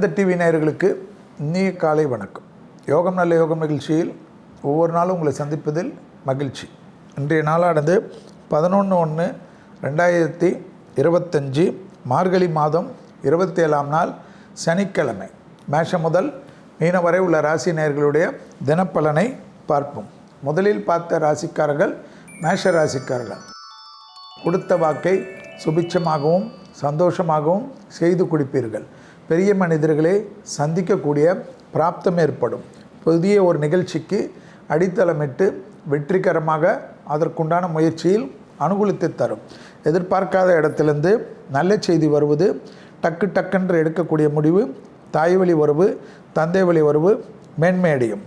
அந்த டிவி நேயர்களுக்கு நீ காலை வணக்கம். யோகம் நல்ல யோகம் நிகழ்ச்சியில் ஒவ்வொரு நாளும் உங்களை சந்திப்பதில் மகிழ்ச்சி. இன்றைய நாளானது பதினொன்று ஒன்று ரெண்டாயிரத்தி இருபத்தஞ்சி மார்கழி மாதம் இருபத்தேழாம் நாள் சனிக்கிழமை. மேஷம் முதல் மீன வரை உள்ள ராசி நேயர்களுடைய தினப்பலனை பார்ப்போம். முதலில் பார்த்த ராசிக்காரர்கள் மேஷ ராசிக்காரர்கள். கொடுத்த வாக்கை சுபிட்சமாகவும் சந்தோஷமாகவும் செய்து கொடுப்பீர்கள். பெரிய மனிதர்களை சந்திக்கக்கூடிய பிராப்தம் ஏற்படும். புதிய ஒரு நிகழ்ச்சிக்கு அடித்தளமிட்டு வெற்றிகரமாக அதற்குண்டான முயற்சியில் அனுகூலித்து தரும். எதிர்பார்க்காத இடத்திலிருந்து நல்ல செய்தி வருவது டக்கு டக்கென்று எடுக்கக்கூடிய முடிவு தாய் வழி உறவு தந்தை வழி வரவு மேன்மையடையும்.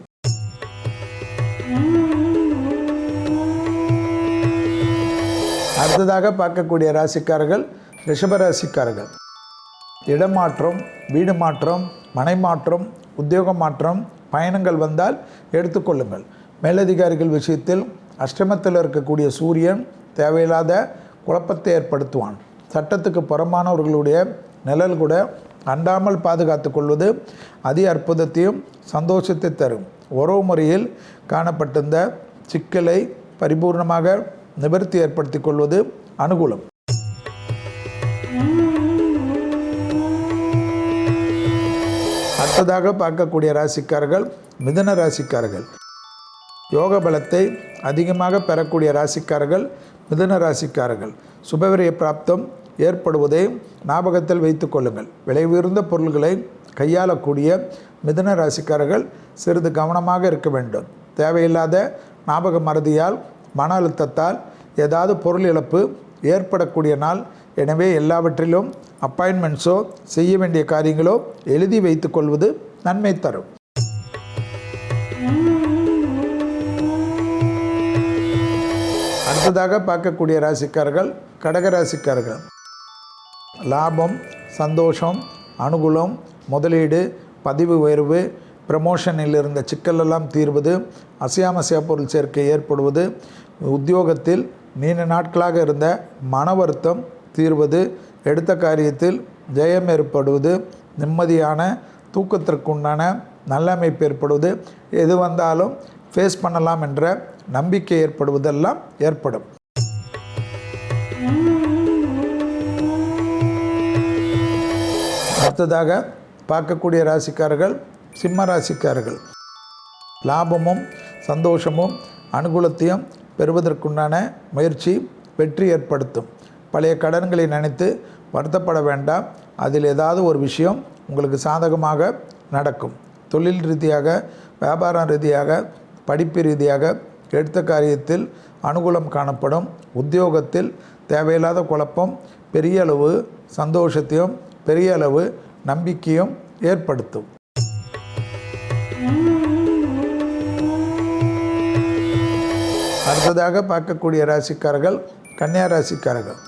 அடுத்ததாக பார்க்கக்கூடிய ராசிக்காரர்கள் ரிஷபராசிக்காரர்கள் இடமாற்றம் வீடு மாற்றம் மனை மாற்றம் உத்தியோக மாற்றம் பயணங்கள் வந்தால் எடுத்துக்கொள்ளுங்கள் மேலதிகாரிகள் விஷயத்தில் அஷ்டமத்தில் இருக்கக்கூடிய சூரியன் தேவையில்லாத குழப்பத்தை ஏற்படுத்துவான். சட்டத்துக்கு புறமானவர்களுடைய நிழல் கூட அண்டாமல் பாதுகாத்து கொள்வது அதி அற்புதத்தையும் சந்தோஷத்தை தரும். உறவு முறையில் காணப்பட்டிருந்த சிக்கலை பரிபூர்ணமாக நிவர்த்தி ஏற்படுத்தி கொள்வது அனுகூலம். அடுத்ததாக பார்க்கக்கூடிய ராசிக்காரர்கள் மிதன ராசிக்காரர்கள். யோக பலத்தை அதிகமாக பெறக்கூடிய ராசிக்காரர்கள் மிதுன ராசிக்காரர்கள். சுபவிரிய பிராப்தம் ஏற்படுவதை ஞாபகத்தில் வைத்து கொள்ளுங்கள். விலை உயர்ந்த பொருள்களை கையாளக்கூடிய மிதுன ராசிக்காரர்கள் சிறிது கவனமாக இருக்க வேண்டும். தேவையில்லாத ஞாபக மறதியால் மன அழுத்தத்தால் ஏதாவது பொருள் இழப்பு ஏற்படக்கூடிய நாள் எனவே எல்லாவற்றிலும் அப்பாயின்மெண்ட்ஸோ செய்ய வேண்டிய காரியங்களோ எழுதி வைத்துக் கொள்வது நன்மை தரும். அடுத்ததாக பார்க்கக்கூடிய ராசிக்காரர்கள் கடக ராசிக்காரர்கள். லாபம் சந்தோஷம் அனுகூலம் முதலீடு பதிவு உயர்வு ப்ரமோஷனில் இருந்த சிக்கலெல்லாம் தீர்வது அசையாமசியா பொருள் சேர்க்கை ஏற்படுவது உத்தியோகத்தில் நீண்ட நாட்களாக இருந்த மன வருத்தம் தீர்வது எடுத்த காரியத்தில் ஜெயம் ஏற்படுவது நிம்மதியான தூக்கத்திற்குண்டான நல்லமைப்பு ஏற்படுவது எது வந்தாலும் ஃபேஸ் பண்ணலாம் என்ற நம்பிக்கை ஏற்படுவதெல்லாம் ஏற்படும். அடுத்ததாக பார்க்கக்கூடிய ராசிக்காரர்கள் சிம்ம ராசிக்காரர்கள். லாபமும் சந்தோஷமும் அனுகூலத்தையும் பெறுவதற்குண்டான முயற்சி வெற்றி ஏற்படுத்தும். பழைய கடன்களை நினைத்து வருத்தப்பட வேண்டாம். அதில் ஏதாவது ஒரு விஷயம் உங்களுக்கு சாதகமாக நடக்கும். தொழில் ரீதியாக வியாபாரம் ரீதியாக படிப்பு ரீதியாக எடுத்த காரியத்தில் அனுகூலம் காணப்படும். உத்தியோகத்தில் தேவையில்லாத குழப்பம் பெரிய அளவு சந்தோஷத்தையும் பெரிய அளவு நம்பிக்கையும் ஏற்படுத்தும். அடுத்ததாக பார்க்கக்கூடிய ராசிக்காரர்கள் கன்னியா ராசிக்காரர்கள்.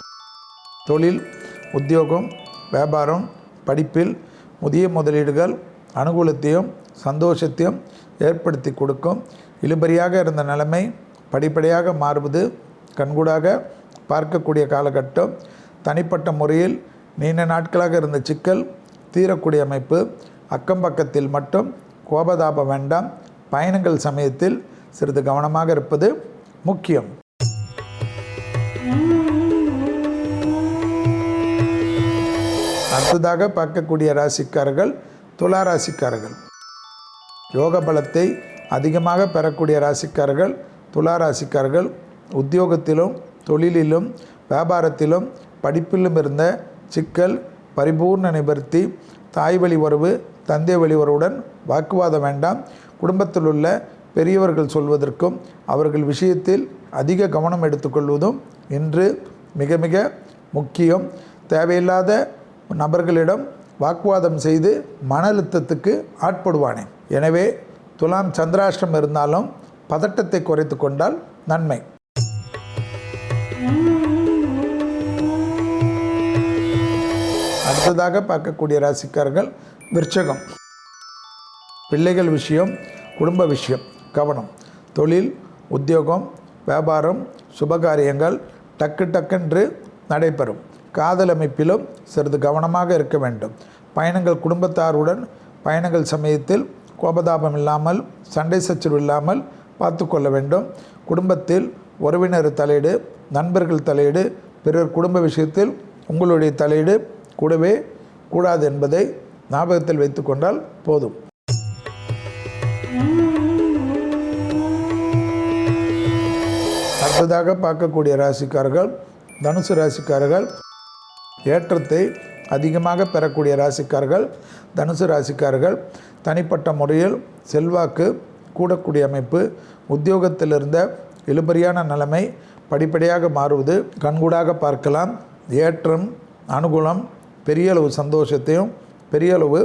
தொழில் உத்தியோகம் வியாபாரம் படிப்பில் புதிய முதலீடுகள் அனுகூலத்தையும் சந்தோஷத்தையும் ஏற்படுத்தி கொடுக்கும். இழுபறியாக இருந்த நிலைமை படிப்படியாக மாறுவது கண்கூடாக பார்க்கக்கூடிய காலகட்டம். தனிப்பட்ட முறையில் நீண்ட நாட்களாக இருந்த சிக்கல் தீரக்கூடிய அமைப்பு. அக்கம் பக்கத்தில் மட்டும் கோபதாபம் வேண்டாம். பயணங்கள் சமயத்தில் சிறிது கவனமாக இருப்பது முக்கியம். அடுத்ததாக பார்க்கக்கூடிய ராசிக்காரர்கள் துலா ராசிக்காரர்கள். யோக பலத்தை அதிகமாக பெறக்கூடிய ராசிக்காரர்கள் துலா ராசிக்காரர்கள். உத்தியோகத்திலும் தொழிலிலும் வியாபாரத்திலும் படிப்பிலும் இருந்த சிக்கல் பரிபூர்ண நிவர்த்தி தாய் வழி உறவு தந்தை வழி உறவுடன் வாக்குவாதம் வேண்டாம். குடும்பத்தில் உள்ள பெரியவர்கள் சொல்வதற்கும் அவர்கள் விஷயத்தில் அதிக கவனம் எடுத்துக்கொள்வதும் இன்று மிக மிக முக்கியம். தேவையில்லாத நபர்களிடம் வாக்குவாதம் செய்து மன அழுத்தத்துக்கு ஆட்படுவானே. எனவே துலாம் சந்திராஷ்டம் இருந்தாலும் பதட்டத்தை குறைத்து கொண்டால் நன்மை. அடுத்ததாக பார்க்கக்கூடிய ராசிக்காரர்கள் விருச்சகம். பிள்ளைகள் விஷயம் குடும்ப விஷயம் கவனம். தொழில் உத்தியோகம் வியாபாரம் சுபகாரியங்கள் டக்கு டக்கென்று நடைபெறும். காதல் அமைப்பிலும் சிறிது கவனமாக இருக்க வேண்டும். பயணங்கள் குடும்பத்தாருடன் பயணங்கள் சமயத்தில் கோபதாபம் இல்லாமல் சண்டை சச்சரவு இல்லாமல் பார்த்து கொள்ள வேண்டும். குடும்பத்தில் உறவினர் தலையீடு நண்பர்கள் தலையீடு பிறர் குடும்ப விஷயத்தில் உங்களுடைய தலையீடு கூடவே கூடாது என்பதை ஞாபகத்தில் வைத்துக்கொண்டால் போதும். அடுத்ததாக பார்க்கக்கூடிய ராசிக்காரர்கள் தனுசு ராசிக்காரர்கள் ஏற்றத்தை அதிகமாக பெறக்கூடிய ராசிக்காரர்கள் தனுசு ராசிக்காரர்கள் தனிப்பட்ட முறையில் செல்வாக்கு கூடக்கூடிய அமைப்பு உத்தியோகத்தில் இருந்த இழுபறியான நிலைமை படிப்படியாக மாறுவது கண்கூடாக பார்க்கலாம். ஏற்றம் அனுகூலம் பெரியளவு சந்தோஷத்தையும் பெரியளவு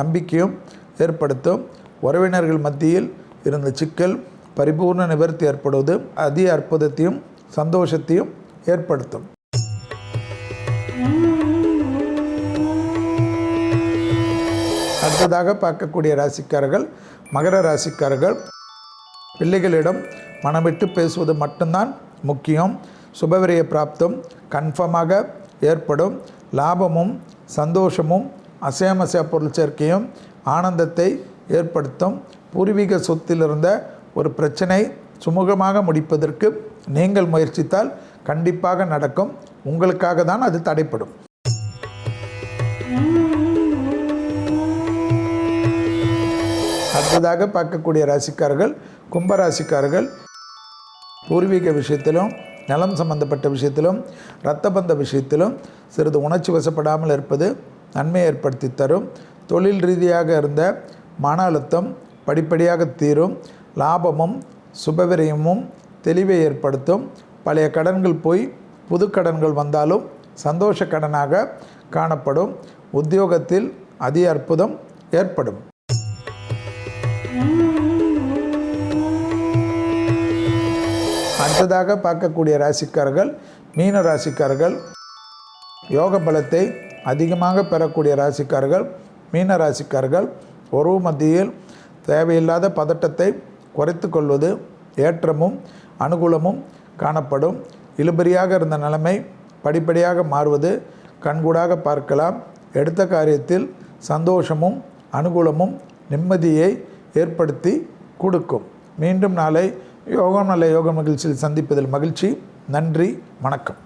நம்பிக்கையும் ஏற்படுத்தும். உறவினர்கள் மத்தியில் இருந்த சிக்கல் பரிபூர்ண நிவர்த்தி ஏற்படுவது அதி அற்புதத்தையும் சந்தோஷத்தையும் ஏற்படுத்தும். அடுத்ததாக பார்க்கக்கூடிய ராசிக்காரர்கள் மகர ராசிக்காரர்கள் பிள்ளைகளிடம் மனமிட்டு பேசுவது மட்டும்தான் முக்கியம். சுபவிரய பிராப்தம் கன்ஃபார்மாக ஏற்படும். லாபமும் சந்தோஷமும் அசையமசைய பொருள் சேர்க்கையும் ஆனந்தத்தை ஏற்படுத்தும். பூர்வீக சொத்திலிருந்த ஒரு பிரச்சனை சுமூகமாக முடிப்பதற்கு நீங்கள் முயற்சித்தால் கண்டிப்பாக நடக்கும். உங்களுக்காக தான் அது தடைப்படும். அடுத்ததாக பார்க்கக்கூடிய ராசிக்காரர்கள் கும்ப ராசிக்காரர்கள் பூர்வீக விஷயத்திலும் நலம் சம்பந்தப்பட்ட விஷயத்திலும் இரத்த பந்த விஷயத்திலும் சிறிது உணர்ச்சி வசப்படாமல் இருப்பது நன்மை ஏற்படுத்தி தரும். தொழில் ரீதியாக இருந்த மன அழுத்தம் படிப்படியாக தீரும். லாபமும் சுபவிரயமும் தெளிவை ஏற்படுத்தும். பழைய கடன்கள் போய் புது கடன்கள் வந்தாலும் சந்தோஷ கடனாக காணப்படும். உத்தியோகத்தில் அதி அற்புதம் ஏற்படும். அடுத்ததாக பார்க்கக்கூடிய ராசிக்காரர்கள் மீன ராசிக்காரர்கள் யோக பலத்தை அதிகமாக பெறக்கூடிய ராசிக்காரர்கள் மீன ராசிக்காரர்கள் உறவு மத்தியில் தேவையில்லாத பதட்டத்தை குறைத்து கொள்வது ஏற்றமும் அனுகூலமும் காணப்படும். இழுபறியாக இருந்த நிலைமை படிப்படியாக மாறுவது கண்கூடாக பார்க்கலாம். எடுத்த காரியத்தில் சந்தோஷமும் அனுகூலமும் நிம்மதியை ஏற்படுத்தி கொடுக்கும். மீண்டும் நாளை யோகம் நல்ல யோகம் மகிழ்ச்சியில் சந்திப்பதில் மகிழ்ச்சி. நன்றி வணக்கம்.